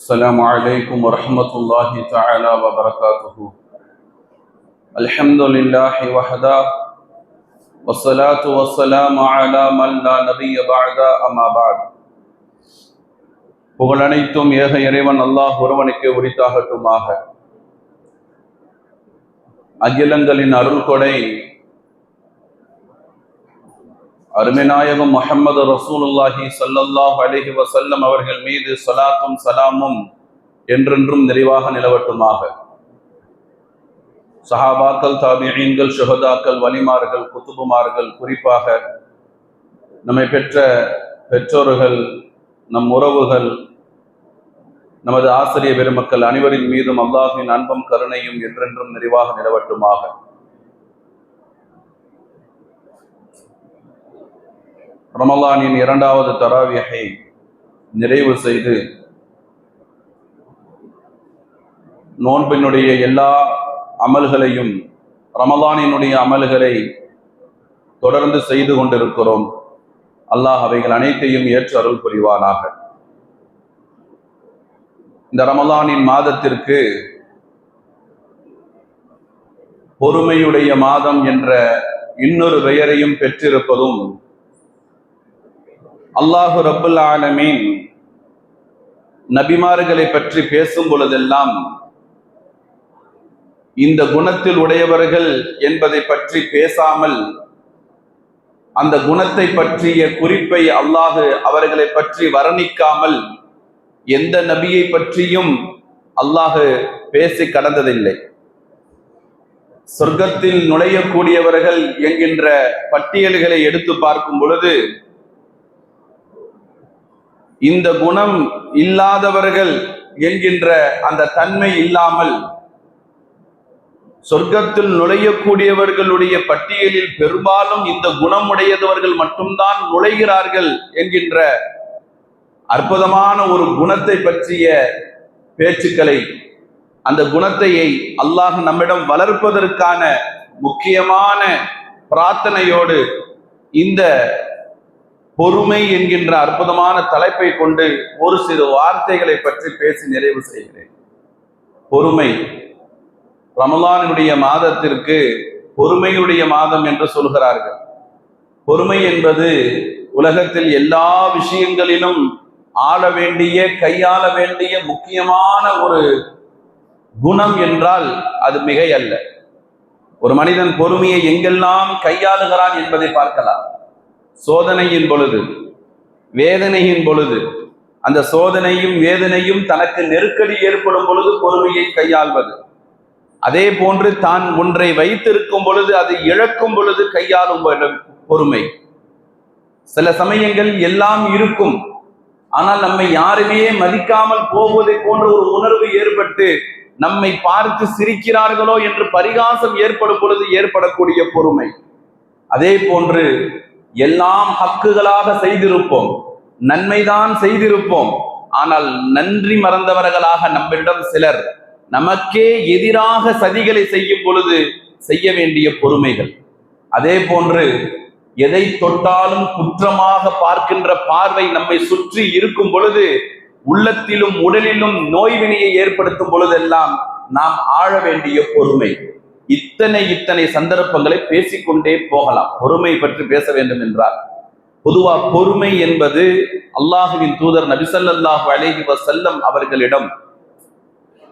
السلام عليكم ورحمة الله تعالى وبركاته الحمد لله وحده والصلاة والسلام على من لا نبي بعد أما بعد புகழ் அனைத்தும் ஏக இறைவன் அல்லாஹ் ஒருவனுக்கு உரித்தாகட்டுமாக அகிலங்களின் அருள் கொடை அருமைநாயகம் முஹம்மது ரசூலுல்லாஹி ஸல்லல்லாஹு அலஹி வசல்லம் அவர்கள் மீது சலாத்தும் சலாமும் என்றென்றும் நிறைவாக நிலவட்டுமாக. சஹாபாக்கள் தாபியீன்கள் சுகதாக்கள் வலிமார்கள் குத்துபுமார்கள் குறிப்பாக நம்மை பெற்ற பெற்றோர்கள் நம் உறவுகள் நமது ஆசிரிய பெருமக்கள் அனைவரின் மீதும் அல்லாஹின் அன்பும் கருணையும் என்றென்றும் நிறைவாக நிலவட்டுமாக. ரமலானின் இரண்டாவது தராவியகை நிறைவு செய்து நோன்பினுடைய எல்லா அமல்களையும் ரமலானினுடைய அமல்களை தொடர்ந்து செய்து கொண்டிருக்கிறோம். அல்லாஹ் அவைகள் அனைத்தையும் ஏற்று அருள் புரிவானாக. இந்த ரமலானின் மாதத்திற்கு பொறுமையுடைய மாதம் என்ற இன்னொரு பெயரையும் பெற்றிருப்பதும் அல்லாஹு ரபுல் ஆலமீன். நபிமார்களை பற்றி பேசும் பொழுதெல்லாம் இந்த குணத்தில் உடையவர்கள் என்பதை பற்றி பேசாமல் அந்த குணத்தை பற்றிய குறிப்பை அல்லாஹு அவர்களை பற்றி வர்ணிக்காமல் எந்த நபியை பற்றியும் அல்லாஹு பேசி கடந்ததில்லை. சொர்க்கத்தில் நுழையக்கூடியவர்கள் என்கின்ற பட்டியல்களை எடுத்து பார்க்கும் பொழுது இந்த குணம் இல்லாதவர்கள் என்கின்ற அந்த தன்மை இல்லாமல் சொர்க்கத்தில் நுழையக்கூடியவர்களுடைய பட்டியலில் பெரும்பாலும் இந்த குணமுடையவர்கள் மட்டும்தான் நுழைகிறார்கள் என்கின்ற அற்புதமான ஒரு குணத்தை பற்றிய பேச்சுக்களை அந்த குணத்தையை அல்லாஹ் நம்மிடம் வளர்ப்பதற்கான முக்கியமான பிரார்த்தனையோடு இந்த பொறுமை என்கின்ற அற்புதமான தலைப்பை கொண்டு ஒரு சிறு வார்த்தைகளை பற்றி பேசி நிறைவு செய்கிறேன். பொறுமை. ரமலானுடைய மாதத்திற்கு பொறுமையுடைய மாதம் என்று சொல்கிறார்கள். பொறுமை என்பது உலகத்தில் எல்லா விஷயங்களிலும் ஆள வேண்டிய கையாள வேண்டிய முக்கியமான ஒரு குணம் என்றால் அது மிகை அல்ல ஒரு மனிதன் பொறுமையை எங்கெல்லாம் கையாளுகிறான் என்பதை பார்க்கலாம். சோதனையின் பொழுது வேதனையின் பொழுது அந்த சோதனையும் வேதனையும் தனக்கு நெருக்கடி ஏற்படும் பொழுது பொறுமையை கையாள்வது. அதே போன்று தான் ஒன்றை வைத்திருக்கும் பொழுது அது இழக்கும் பொழுது கையாளும் பொறுமை. சில சமயங்கள் எல்லாம் இருக்கும். ஆனால் நம்மை யாருமே மதிக்காமல் போவதை போன்ற ஒரு உணர்வு ஏற்பட்டு நம்மை பார்த்து சிரிக்கிறார்களோ என்று பரிகாசம் ஏற்படும் பொழுது ஏற்படக்கூடிய பொறுமை. அதே போன்று எல்லாம் ஹக்குகளாக செய்திருப்போம். நன்மைதான் செய்திருப்போம். ஆனால் நன்றி மறந்தவர்களாக நம்மிடம் சிலர் நமக்கே எதிராக சதிகளை செய்யும் பொழுது செய்ய வேண்டிய பொறுமைகள். அதே போன்று எதை தொட்டாலும் குற்றமாக பார்க்கின்ற பார்வை நம்மை சுற்றி இருக்கும் பொழுது உள்ளத்திலும் உடலிலும் நோய்வினையை ஏற்படுத்தும் பொழுதெல்லாம் நாம் ஆழ வேண்டிய பொறுமை. இத்தனை இத்தனை சந்தர்ப்பங்களை பேசிக்கொண்டே போகலாம். பொறுமை பற்றி பேச வேண்டும் என்றார். பொதுவா பொறுமை என்பது அல்லாஹுவின் தூதர் நபிசல்லாஹு அலேஹி வசல்லம் அவர்களிடம்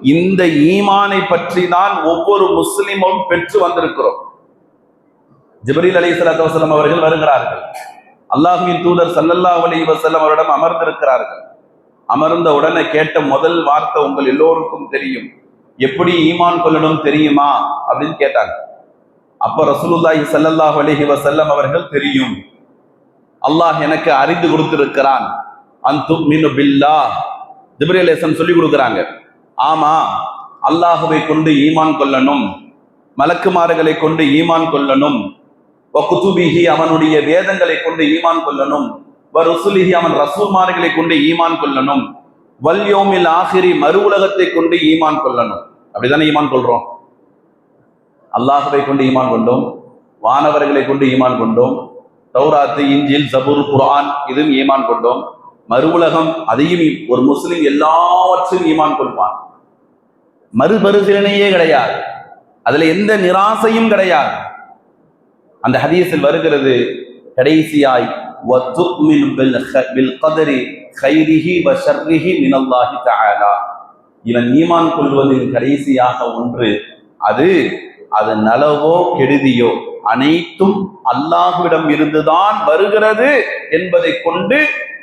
இந்த ஈமானை பற்றி தான் ஒவ்வொரு முஸ்லிமும் பெற்று வந்திருக்கிறோம். ஜிபரீல் அலி சலாத்து வசலம் அவர்கள் வருகிறார்கள். அல்லாஹுவின் தூதர் சல்லல்லாஹ் அலி வசல்லம் அவரிடம் அமர்ந்திருக்கிறார்கள். அமர்ந்த உடனே கேட்ட முதல் வார்த்தை உங்கள் எல்லோருக்கும் தெரியும். எப்படி ஈமான் கொள்ளணும் தெரியுமா? அப்படின்னு கேட்டாங்க. அப்ப ரசூலுல்லாஹி சல்லல்லாஹு அலஹி வசல்லம் அவர்கள் தெரியும். அல்லாஹ் எனக்கு அறிந்து கொடுத்திருக்கிறான். அந்து மீனு பில்லா ஜிப்ரேலேசன் சொல்லி கொடுக்குறாங்க. ஆமா அல்லாஹுவை கொண்டு ஈமான் கொள்ளணும். மலக்குமாறுகளை கொண்டு ஈமான் கொள்ளணும். குத்துபிஹி அவனுடைய வேதங்களை கொண்டு ஈமான் கொள்ளணும். ருசுலிஹி அவன் ரசூல்மார்களை கொண்டு ஈமான் கொள்ளணும். வல்யோமில் ஆசிரி மறு உலகத்தை கொண்டு ஈமான் கொள்ளணும். அப்படிதானே ஈமான் கொள்றோம்? அல்லாஹுவை கொண்டு ஈமான் கொண்டோம் வானவர்களை கொண்டு ஈமான் கொண்டோம் தௌராத்து இஞ்சில் சபூர் குரான் இதுவும் ஈமான் கொண்டோம். மறு உலகம் அதையும் ஒரு முஸ்லிம் எல்லாவற்றையும் ஈமான் கொள்வான். மறுபரிசீலனையே கிடையாது. அதுல எந்த நிராசையும் கிடையாது. அந்த ஹதீஸில் வருகிறது கடைசியாய் وَتُؤْمِنُ بِالْخ- بِالْقَدَرِ خَيْرِهِ وَشَرِّهِ مِنَ اللَّهِ تَعَالَى இவன் ஈமான் கொள்வதின் கடைசியாக ஒன்று அது அது நலவோ கெடுதியோ அனைத்தும் அல்லாஹ்விடம் இருந்துதான் வருகிறது என்பதை கொண்டு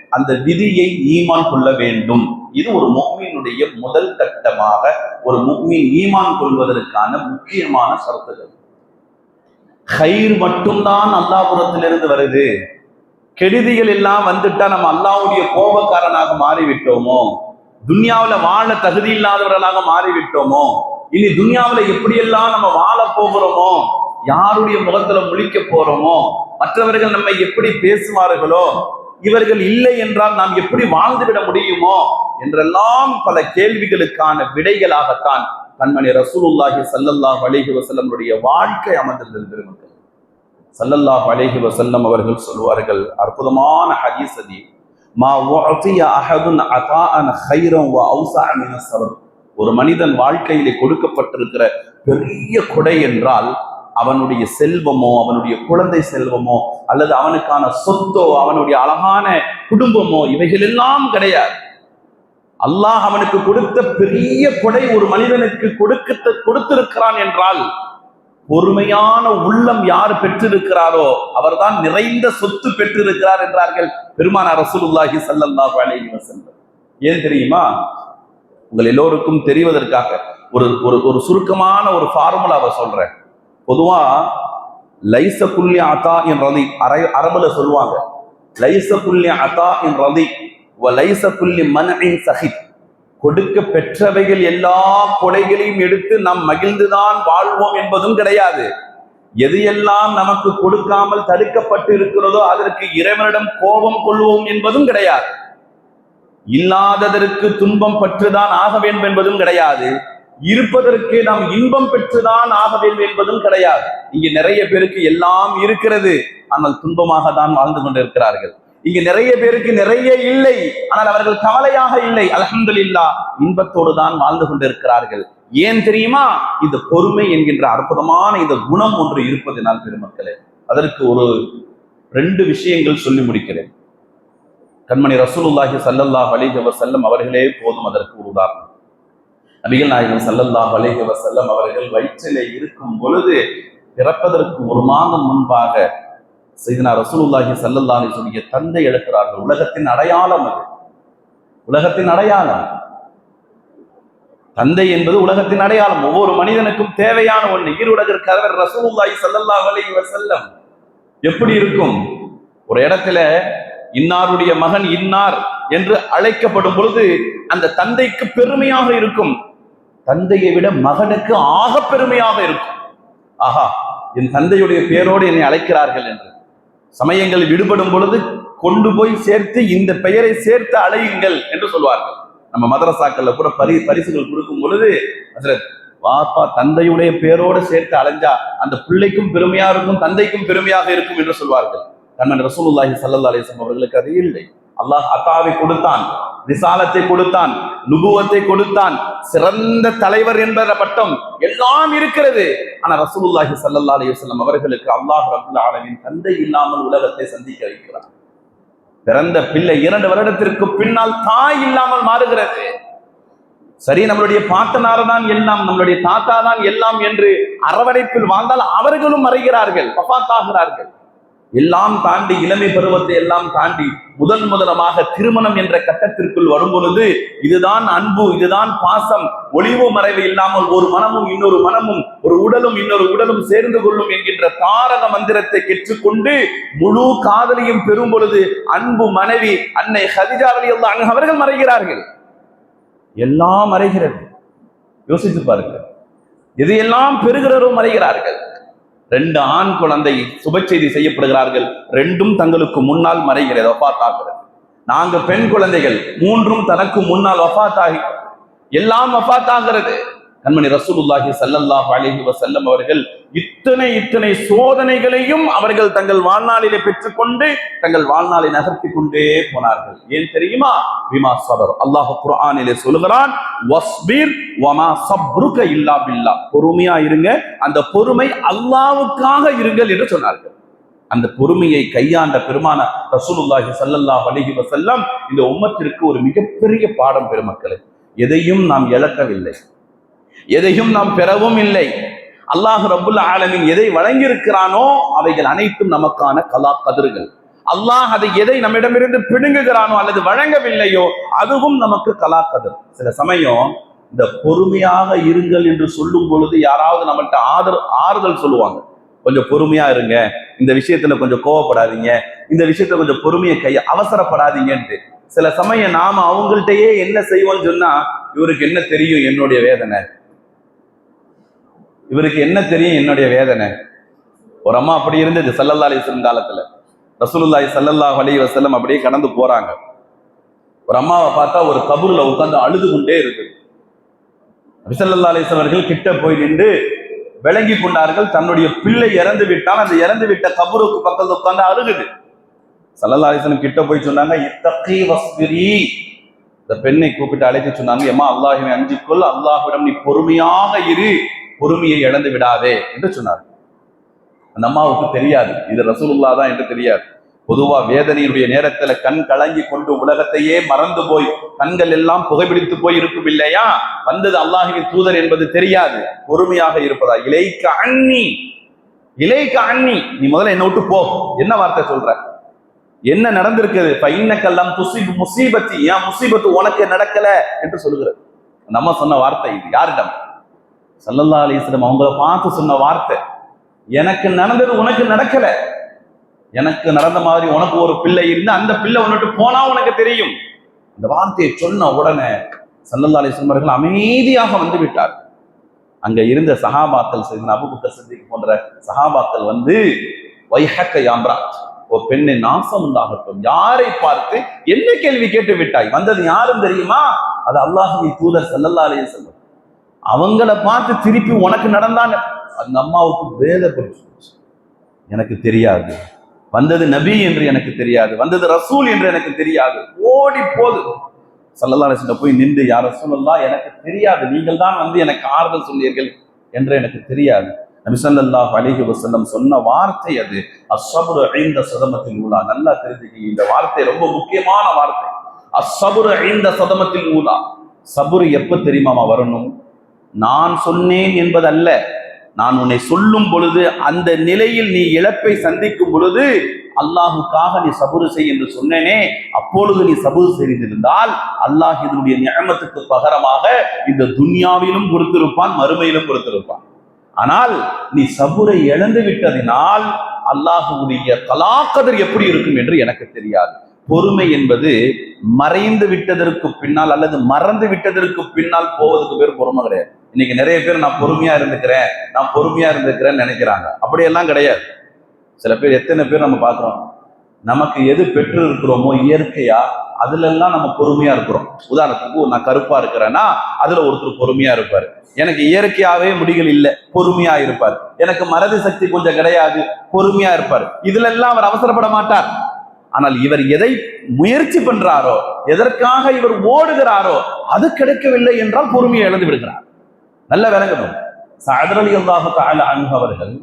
அந்த விதியை ஈமான் கொள்ள வேண்டும் இது ஒரு முக்மீனுடைய முதல் கட்டமாக ஒரு முக்மீன் ஈமான் கொள்வதற்கான முக்கியமான சரத்துகள் கயிர் மட்டும்தான் அல்லாபுரத்திலிருந்து வருது கெடுதிகள் எல்லாம் வந்துட்டா நம்ம அல்லாவுடைய கோபக்காரனாக மாறிவிட்டோமோ? துன்யாவுல வாழ தகுதி இல்லாதவர்களாக மாறிவிட்டோமோ? இனி துன்யாவுல எப்படியெல்லாம் நம்ம வாழ போகிறோமோ? யாருடைய முகத்துல முழிக்க போறோமோ? மற்றவர்கள் நம்மை எப்படி பேசுவார்களோ? இவர்கள் இல்லை என்றால் நாம் எப்படி வாழ்ந்துவிட முடியுமோ? என்றெல்லாம் பல கேள்விகளுக்கான விடைகளாகத்தான் கண்மணி ரசூலுல்லாஹி சல்லல்லாஹ் அலிஹி வஸல்லமுடைய வாழ்க்கை அமர்ந்திருந்தது பெருமக்கள். சல்லல்லாஹ் அலேஹி வசல்லம் அவர்கள் சொல்வார்கள் அற்புதமான ஹதீஸ் அது. மா உஅதிய அஹதுன் அதாஅன் ஹைரம் வ அவுசா மின ஒரு மனிதன் வாழ்க்கையிலே கொடுக்கப்பட்டிருக்கிற பெரிய கொடை என்றால் அவனுடைய செல்வமோ அவனுடைய குழந்தை செல்வமோ அல்லது அவனுக்கான சொத்தோ அவனுடைய அழகான குடும்பமோ இவைகள் எல்லாம் கிடையாது. அல்லாஹ் அவனுக்கு கொடுத்த பெரிய கொடை ஒரு மனிதனுக்கு கொடுக்க கொடுத்திருக்கிறான் என்றால் பொறுமையான உள்ளம் யார் பெற்றிருக்கிறாரோ அவர்தான் நிறைந்த சொத்து பெற்றிருக்கிறார் என்றார்கள் பெருமானார் ரசூலுல்லாஹி சல்லாஹு அலைஹி வசல்லம் ஏன் தெரியுமா? உங்கள் எல்லோருக்கும் தெரிவதற்காக ஒரு ஒரு ஒரு சுருக்கமான ஒரு ஃபார்முலாவை சொல்றேன். பொதுவா லைச குல்லி அத்தா என் ரதி அரை அரபுல சொல்லுவாங்க. லைச குல்லி அத்தா என் ரதி லைச குல்லி மன் சஹித். கொடுக்க பெற்றவைகள் எல்லா கொடைகளையும் எடுத்து நாம் மகிழ்ந்துதான் வாழ்வோம் என்பதும் கிடையாது. எது எல்லாம் நமக்கு கொடுக்காமல் தடுக்கப்பட்டு இருக்கிறதோ அதற்கு இறைவனிடம் கோபம் கொள்வோம் என்பதும் கிடையாது. இல்லாததற்கு துன்பம் பற்றுதான் ஆக வேண்டும் என்பதும் கிடையாது. இருப்பதற்கு நாம் இன்பம் பெற்றுதான் ஆக வேண்டும் என்பதும் கிடையாது. இங்கு நிறைய பேருக்கு எல்லாம் இருக்கிறது. ஆனால் துன்பமாக தான் வாழ்ந்து கொண்டிருக்கிறார்கள். இங்கு நிறைய பேருக்கு நிறைய இல்லை. ஆனால் அவர்கள் கவலையாக இல்லை. அல்ஹம்துலில்லா இன்பத்தோடு தான் வாழ்ந்து கொண்டிருக்கிறார்கள். ஏன் தெரியுமா? இந்த பொறுமை என்கின்ற அற்புதமான இந்த குணம் ஒன்று இருப்பதனால் பெருமக்களே. அதற்கு ஒரு ரெண்டு விஷயங்கள் சொல்லி முடிக்கிறேன். கண்மணி ரசூலுல்லாஹி சல்லல்லாஹ் அலைஹி வஸல்லம் அவர்களே போதும் அதற்கு ஒரு உதாரணம். நபிகள் நாயகம் ஸல்லல்லாஹு அலைஹி வஸல்லம் அவர்கள் வயிற்றிலே இருக்கும் பொழுது பிறப்பதற்கு ஒரு மாதம் முன்பாக செய்தனா ரசூலுல்லாஹி சல்லல்லாஹி சொல்லிய தந்தை எழுக்கிறார்கள் உலகத்தின் அடையாளம் அது. உலகத்தின் அடையாளம். தந்தை என்பது உலகத்தின் அடையாளம். ஒவ்வொரு மனிதனுக்கும் தேவையான ஒன்று ஈருலகிற்கு அவர் ரசூலுல்லாஹி ஸல்லல்லாஹு அலைஹி வஸல்லம். எப்படி இருக்கும்? ஒரு இடத்துல இன்னாருடைய மகன் இன்னார் என்று அழைக்கப்படும் பொழுது அந்த தந்தைக்கு பெருமையாக இருக்கும். தந்தையை விட மகனுக்கு ஆக பெருமையாக இருக்கும். ஆஹா என் தந்தையுடைய பேரோடு என்னை அழைக்கிறார்கள் என்று. சமயங்கள் விடுபடும் பொழுது கொண்டு போய் சேர்த்து இந்த பெயரை சேர்த்து அழையுங்கள் என்று சொல்வார்கள். நம்ம மதரசாக்கள்ல கூட பரி பரிசுகள் கொடுக்கும் பொழுது அசரத் வாப்பா தந்தையுடைய பேரோடு சேர்த்து அலைஞ்சா அந்த பிள்ளைக்கும் பெருமையா இருக்கும் தந்தைக்கும் பெருமையாக இருக்கும் என்று சொல்வார்கள். கண்ணன் ரசூலுல்லாஹி சல்லா அலிஸ்லாம் அவர்களுக்கு அது இல்லை. அல்லாஹ் அத்தாவை கொடுத்தான் விசாலத்தை கொடுத்தான் நுபுவத்தை கொடுத்தான் சிறந்த தலைவர் என்ற பட்டம் எல்லாம் இருக்கிறது. ஆனா ரசூலுல்லாஹி சல்லா அலைஹி அவர்களுக்கு அல்லாஹ் ரபுல் ஆலமின் தந்தை இல்லாமல் உலகத்தை சந்திக்க வைக்கிறார். பிறந்த பிள்ளை இரண்டு வருடத்திற்கு பின்னால் தாய் இல்லாமல் மாறுகிறது. சரி நம்மளுடைய பாட்டனார் தான் எல்லாம் நம்மளுடைய தாத்தா தான் எல்லாம் என்று அரவணைப்பில் வாழ்ந்தால் அவர்களும் மறைகிறார்கள் பப்பாத்தாகிறார்கள் எல்லாம் தாண்டி இளமை பருவத்தை எல்லாம் தாண்டி முதன் முதலமாக திருமணம் என்ற கட்டத்திற்குள் வரும் பொழுது இதுதான் அன்பு இதுதான் பாசம். ஒளிவு மறைவு இல்லாமல் ஒரு மனமும் இன்னொரு மனமும் ஒரு உடலும் இன்னொரு உடலும் சேர்ந்து கொள்ளும் என்கின்ற தாரக மந்திரத்தை கெற்றுக்கொண்டு முழு காதலியும் பெறும் பொழுது அன்பு மனைவி அன்னை ஹதிஜா அலி அவர்கள் மறைகிறார்கள். எல்லாம் மறைகிறது. யோசித்து பாருங்கள். இதையெல்லாம் பெறுகிறவரும் மறைகிறார்கள்? ரெண்டு ஆண் குழந்தை சுப செய்தி செய்யப்படுகிறார்கள். ரெண்டும் தங்களுக்கு முன்னால் மறைகிறது வஃபாத்தாகிறது நாங்க பெண் குழந்தைகள் மூன்றும் தனக்கு முன்னால் வஃபாத்தாகி எல்லாம் வஃபாத்தாகிறது கண்மணி ரசூலுல்லாஹி சல்லல்லாஹ் அலிஹி வசல்லம் அவர்கள் இத்தனை இத்தனை சோதனைகளையும் அவர்கள் தங்கள் வாழ்நாளிலே பெற்றுக்கொண்டு தங்கள் வாழ்நாளை நகர்த்தி கொண்டே போனார்கள். ஏன் தெரியுமா? விமா சபர். அல்லாஹ் குர்ஆனிலே சொல்லுகிறான் வஸ்பீர் வமா சப்ருக இல்லா பில்லா. பொறுமையா இருங்க. அந்த பொறுமை அல்லாவுக்காக இருங்கள் என்று சொன்னார்கள். அந்த பொறுமையை கையாண்ட பெருமான ரசூலுல்லாஹி சல்லல்லாஹ் அலைஹி வசல்லம் இந்த உம்மத்திற்கு ஒரு மிகப்பெரிய பாடம் பெருமக்களை. எதையும் நாம் இழக்கவில்லை. எதையும் நாம் பெறவும் இல்லை. அல்லாஹ் ரபுல் ஆலமின் எதை வழங்கியிருக்கிறானோ அவைகள் அனைத்தும் நமக்கான கலா கதிர்கள். அல்லாஹ் அதை எதை நம்மிடமிருந்து பிடுங்குகிறானோ அல்லது வழங்கவில்லையோ அதுவும் நமக்கு கலா கதிர். சில சமயம் இந்த பொறுமையாக இருங்கள் என்று சொல்லும் பொழுது யாராவது நம்மள்கிட்ட ஆதர் ஆறுதல் சொல்லுவாங்க. கொஞ்சம் பொறுமையா இருங்க இந்த விஷயத்துல கொஞ்சம் கோவப்படாதீங்க இந்த விஷயத்துல கொஞ்சம் பொறுமையை கைய அவசரப்படாதீங்கன்ட்டு. சில சமயம் நாம அவங்கள்ட்டயே என்ன செய்வோம்னு சொன்னா இவருக்கு என்ன தெரியும்? என்னுடைய வேதனை. இவருக்கு என்ன தெரியும் என்னுடைய வேதனை? ஒரு அம்மா அப்படி இருந்தது சல்லல்லா அலிஸ்லம் காலத்துல. ரசூலுல்லாய் ஸல்லல்லாஹு அலி வசல்லம் அப்படியே கடந்து போறாங்க. ஒரு அம்மாவை பார்த்தா ஒரு கபூர்ல உட்காந்து அழுது கொண்டே இருக்கு அபிசல்லா அலிஸ்லாம் அவர்கள் கிட்ட போய் நின்று விளங்கி கொண்டார்கள். தன்னுடைய பிள்ளை இறந்து விட்டால் அந்த இறந்து விட்ட கபூருக்கு பக்கத்தில் உட்கார்ந்து அழுகுது. சல்லல்லா அலிஸ்லம் கிட்ட போய் சொன்னாங்க இத்தகி வஸ்பிரி. இந்த பெண்ணை கூப்பிட்டு அழைத்து சொன்னாங்க ஏமா அல்லாஹுவை அஞ்சிக்கொள். அல்லாஹ்விடம் நீ பொறுமையாக இரு. பொறுமையை இழந்து விடாதே என்று சொன்னார். அந்த அம்மாவுக்கு தெரியாது. இது ரசூலுல்லா தான் என்று தெரியாது. பொதுவா வேதனையுடைய நேரத்துல கண் கலங்கி கொண்டு உலகத்தையே மறந்து போய் கண்கள் எல்லாம் புகைப்பிடித்து போய் இருக்கும் இல்லையா? வந்தது அல்லாஹின் தூதர் என்பது தெரியாது. பொறுமையாக இருப்பதா? இலைக்க அண்ணி இலைக்க அண்ணி நீ முதல்ல என்ன விட்டு போ. என்ன வார்த்தை சொல்ற? என்ன நடந்திருக்குது? பைன்னக்கெல்லாம் துசிபு முசீபத்தி ஏன் முசீபத்து உனக்கு நடக்கல? என்று சொல்லுகிறது. நம்ம சொன்ன வார்த்தை இது. யாரிடம்? சல்லல்லா அலிஸ்லம் அவங்கள பார்த்து சொன்ன வார்த்தை எனக்கு நடந்தது உனக்கு நடக்கல. எனக்கு நடந்த மாதிரி உனக்கு ஒரு பிள்ளை இருந்து அந்த பிள்ளை உன்னிட்டு போனா உனக்கு தெரியும். அந்த வார்த்தையை சொன்ன உடனே சல்லல்லா அலிஸ்லம் அவர்கள் அமைதியாக வந்து விட்டார் அங்க இருந்த சஹாபாக்கள் செய்த அபுபுத்த சித்திக்கு போன்ற சஹாபாக்கள் வந்து வைஹக்க யாம்ராஜ் ஒரு பெண்ணை நாசம் உண்டாகட்டும். யாரை பார்த்து என்ன கேள்வி கேட்டு விட்டாய்? வந்தது யாரும் தெரியுமா? அது அல்லாஹுவின் தூதர் சல்லல்லா அலைய செல்லம் அவங்கள பார்த்து திருப்பி உனக்கு நடந்தாங்க. அந்த அம்மாவுக்கு வேதப்பட்டு எனக்கு தெரியாது. வந்தது நபி என்று எனக்கு தெரியாது. வந்தது ரசூல் என்று எனக்கு தெரியாது. ஓடி போது. சல்லல்லா போய் நின்று யார் ரசூலல்லா எனக்கு தெரியாது. நீங்கள் தான் வந்து எனக்கு ஆறுதல் சொன்னீர்கள் என்று எனக்கு தெரியாது. நபி ஸல்லல்லாஹு அலைஹி சொன்ன வார்த்தை அது. அஸ்ஸபுரு ஐந்த சதமத்தில் ஊலா நல்லா தெரிஞ்சுக்கீங்க. இந்த வார்த்தை ரொம்ப முக்கியமான வார்த்தை. அஸ்ஸபுரு ஐந்த சதமத்தில் ஊலா சபுரு எப்ப தெரியுமாமா வரணும்? நான் சொன்னேன் என்பதல்ல. நான் உன்னை சொல்லும் பொழுது அந்த நிலையில் நீ இழப்பை சந்திக்கும் பொழுது அல்லாஹுக்காக நீ சபுரு செய் என்று சொன்னேனே அப்பொழுது நீ சபுரு செய்திருந்தால் அல்லாஹ் இதனுடைய நியமத்துக்கு பகரமாக இந்த துன்யாவிலும் கொடுத்திருப்பான் மறுமையிலும் கொடுத்திருப்பான். ஆனால் நீ சபுரை இழந்து விட்டதினால் அல்லாஹுடைய கலாக்கதர் எப்படி இருக்கும் என்று எனக்கு தெரியாது. பொறுமை என்பது மறைந்து விட்டதற்கு பின்னால் அல்லது மறந்து விட்டதற்கு பின்னால் போவதுக்கு பேர் பொறுமை கிடையாது. இன்னைக்கு நிறைய பேர் நான் பொறுமையா இருந்துக்கிறேன் நான் பொறுமையா இருந்துக்கிறேன்னு நினைக்கிறாங்க. அப்படியெல்லாம் கிடையாது. சில பேர் எத்தனை பேர் நம்ம பார்க்குறோம் நமக்கு எது பெற்று இருக்கிறோமோ இயற்கையா அதுல எல்லாம் நம்ம பொறுமையா இருக்கிறோம். உதாரணத்துக்கு நான் கருப்பா இருக்கிறேன்னா அதுல ஒருத்தர் பொறுமையா இருப்பாரு. எனக்கு இயற்கையாவே முடிகள் இல்லை பொறுமையா இருப்பார். எனக்கு மறதி சக்தி கொஞ்சம் கிடையாது பொறுமையா இருப்பார். இதுல எல்லாம் அவர் அவசரப்பட மாட்டார். ஆனால் இவர் எதை முயற்சி பண்றாரோ எதற்காக இவர் ஓடுகிறாரோ அது கிடைக்கவில்லை என்றால் பொறுமையை இழந்து விடுகிறார். நல்ல விளங்கணும். சாதரலி அல்லாஹு தால அவர்கள்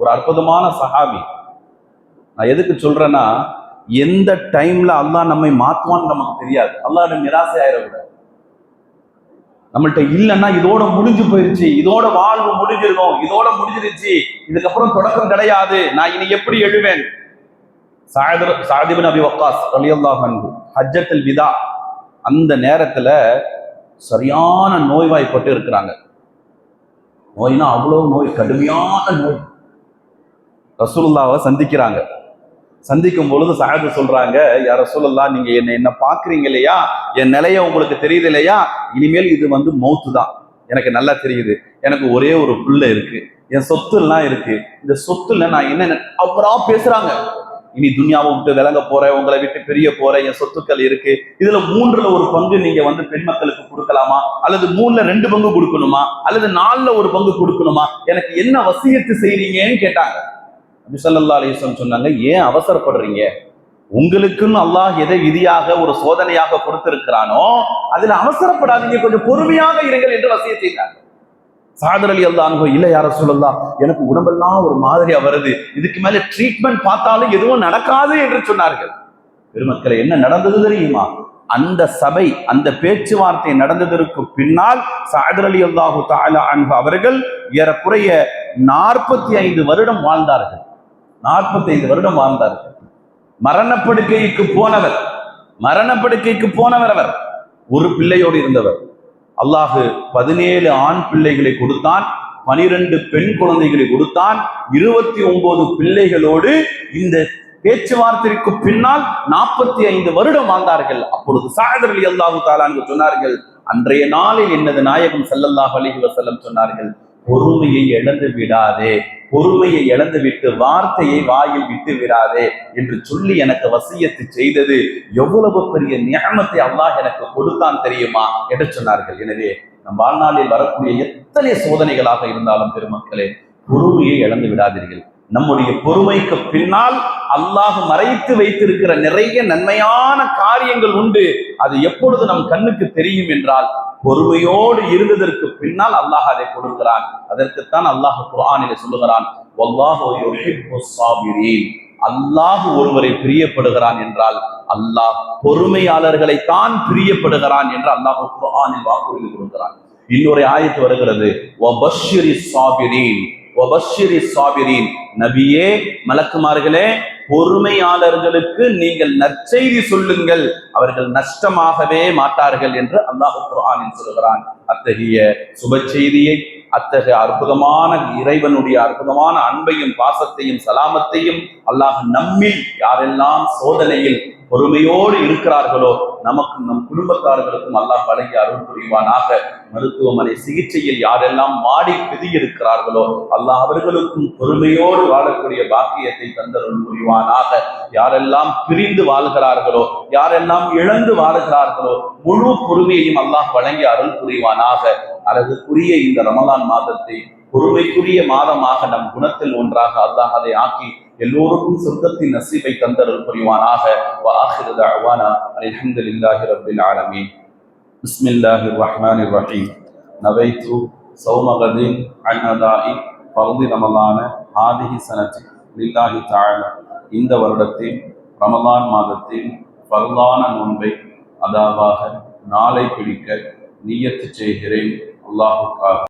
ஒரு அற்புதமான சஹாபி. நான் எதுக்கு சொல்றேன்னா எந்த டைம்ல அல்லாஹ் நம்மை மாத்துவான்னு நமக்கு தெரியாது. அல்லாஹ் நிராசை ஆயிடக்கூடாது. நம்மள்கிட்ட இல்லைன்னா இதோட முடிஞ்சு போயிருச்சு இதோட வாழ்வு முடிஞ்சிருக்கும் இதோட முடிஞ்சிருச்சு இதுக்கப்புறம் தொடக்கம் கிடையாது. நான் இனி எப்படி எழுவேன்? சாதிபின் அபி வக்காஸ் அலியல்லாஹ் அன்பு ஹஜ்ஜத்தில் விதா அந்த நேரத்தில் சரியான நோய்வாய்ப்பட்டு இருக்கிறாங்க. நோய்னா அவ்வளோ நோய் கடுமையான நோய். ரசூலுல்லாவை சந்திக்கிறாங்க. சந்திக்கும் பொழுது சாயது சொல்றாங்க யார் ரசூலுல்லா நீங்க என்ன என்ன பாக்குறீங்க இல்லையா? என் நிலைய உங்களுக்கு தெரியுது இல்லையா? இனிமேல் இது வந்து மௌத்து தான் எனக்கு நல்லா தெரியுது. எனக்கு ஒரே ஒரு புள்ள இருக்கு. என் சொத்து எல்லாம் இருக்கு. இந்த சொத்துல நான் என்ன அவரா பேசுறாங்க. இனி துன்யாவை விட்டு விளங்க போறேன் உங்களை விட்டு பிரிய போறேன் என் சொத்துக்கள் இருக்கு. இதுல மூன்றுல ஒரு பங்கு நீங்க வந்து பெண் மக்களுக்கு கொடுக்கலாமா? அல்லது மூணுல ரெண்டு பங்கு கொடுக்கணுமா? அல்லது நாலுல ஒரு பங்கு கொடுக்கணுமா? எனக்கு என்ன வசியத்து செய்றீங்கன்னு கேட்டாங்க. அபிசல்லா அலிஸ்லம் சொன்னாங்க ஏன் அவசரப்படுறீங்க? உங்களுக்குன்னு அல்லாஹ் எதை விதியாக ஒரு சோதனையாக கொடுத்திருக்கிறானோ அதுல அவசரப்படாதீங்க கொஞ்சம் பொறுமையாக இருங்கள் என்று வசிய செய்தாங்க சாதர் அலி அல்லா அனுபவம் இல்லை யார சொல்லலாம் எனக்கு உடம்பெல்லாம் ஒரு மாதிரியா வருது. இதுக்கு மேல ட்ரீட்மெண்ட் பார்த்தாலும் எதுவும் நடக்காது என்று சொன்னார்கள். பெருமக்களை என்ன நடந்தது தெரியுமா? அந்த சபை அந்த பேச்சுவார்த்தை நடந்ததற்கு பின்னால் சாதர் அலி அல்லாஹு தாலா அன்பு அவர்கள் ஏறக்குறைய நாற்பத்தி ஐந்து வருடம் வாழ்ந்தார்கள். நாற்பத்தி ஐந்து வருடம் வாழ்ந்தார்கள். மரணப்படுக்கைக்கு போனவர் மரணப்படுக்கைக்கு போனவர் அவர் ஒரு பிள்ளையோடு இருந்தவர். அல்லாஹு பதினேழு ஆண் பிள்ளைகளை கொடுத்தான் பனிரெண்டு பெண் குழந்தைகளை கொடுத்தான் இருபத்தி ஒன்பது பிள்ளைகளோடு இந்த பேச்சுவார்த்தைக்கு பின்னால் நாற்பத்தி ஐந்து வருடம் வாழ்ந்தார்கள். அப்பொழுது சாகர் அலி அல்லாஹு தாலான்னு சொன்னார்கள் அன்றைய நாளில் என்னது நாயகம் செல்லல்லாஹ் அலிஹி வசல்லம் சொன்னார்கள் பொறுமையை இழந்து விடாதே. பொறுமையை இழந்து விட்டு வார்த்தையை வாயில் விட்டு விடாதே என்று சொல்லி எனக்கு வசியத்து செய்தது. எவ்வளவு பெரிய நியமத்தை அல்லாஹ் எனக்கு கொடுத்தான் தெரியுமா என்று சொன்னார்கள். எனவே நம் வாழ்நாளில் வரக்கூடிய எத்தனை சோதனைகளாக இருந்தாலும் பெருமக்களே பொறுமையை இழந்து விடாதீர்கள். நம்முடைய பொறுமைக்கு பின்னால் அல்லாஹ் மறைத்து வைத்திருக்கிற நிறைய நன்மையான காரியங்கள் உண்டு. அது எப்பொழுது நம் கண்ணுக்கு தெரியும் என்றால் பொறுமையோடு இருந்ததற்கு பின்னால் அல்லாஹ் அதை கொடுக்கிறான். அதற்குத்தான் அல்லாஹ் குரானில சொல்லுகிறான் அல்லாஹ் ஒருவரை பிரியப்படுகிறான் என்றால் அல்லாஹ் பொறுமையாளர்களை தான் பிரியப்படுகிறான் என்று அல்லாஹ் குரானில் வாக்குறுதி கொடுக்கிறான். இன்னொரு ஆயத்து வருகிறது ஒபஷிரி சாபிரின் நபியே மலக்குமார்களே பொறுமையாளர்களுக்கு நீங்கள் நற்செய்தி சொல்லுங்கள். அவர்கள் நஷ்டமாகவே மாட்டார்கள் என்று அல்லாஹ் குர்ஆனில் சொல்கிறான். அத்தகைய சுப செய்தியை அத்தகைய அற்புதமான இறைவனுடைய அற்புதமான அன்பையும் பாசத்தையும் சலாமத்தையும் அல்லாஹ் நம்மில் யாரெல்லாம் சோதனையில் பொறுமையோடு இருக்கிறார்களோ நமக்கும் நம் குடும்பத்தார்களுக்கும் அல்லாஹ் வழங்கி அருள் புரிவானாக. மருத்துவமனை சிகிச்சையில் யாரெல்லாம் மாடி பிதி இருக்கிறார்களோ அல்லாஹ் அவர்களுக்கும் பொறுமையோடு வாழக்கூடிய பாக்கியத்தை தந்தருள் புரிவானாக. யாரெல்லாம் பிரிந்து வாழ்கிறார்களோ யாரெல்லாம் இழந்து வாழுகிறார்களோ முழு பொறுமையையும் அல்லாஹ் வழங்கி அருள் புரிவானாக. அழகுக்குரிய இந்த ரமலான் மாதத்தை பொறுமைக்குரிய மாதமாக நம் குணத்தில் ஒன்றாக அல்லாஹ் அதை ஆக்கி எல்லோருக்கும் சொர்க்கத்தின் நசீபை தந்தருள் புரிவானாக وآخر دعوانا أن الحمد لله رب العالمين بسم الله الرحمن الرحيم نويت صوم غد عن أداء فرض رمضان هذه سنة لله تعالى இந்த வருடத்தில் ரமலான் மாதத்தில் ஃபர்லான நோன்பை அதாவாக நாளை பிடிக்க நியத்து செய்கிறேன் அல்லாஹுக்காக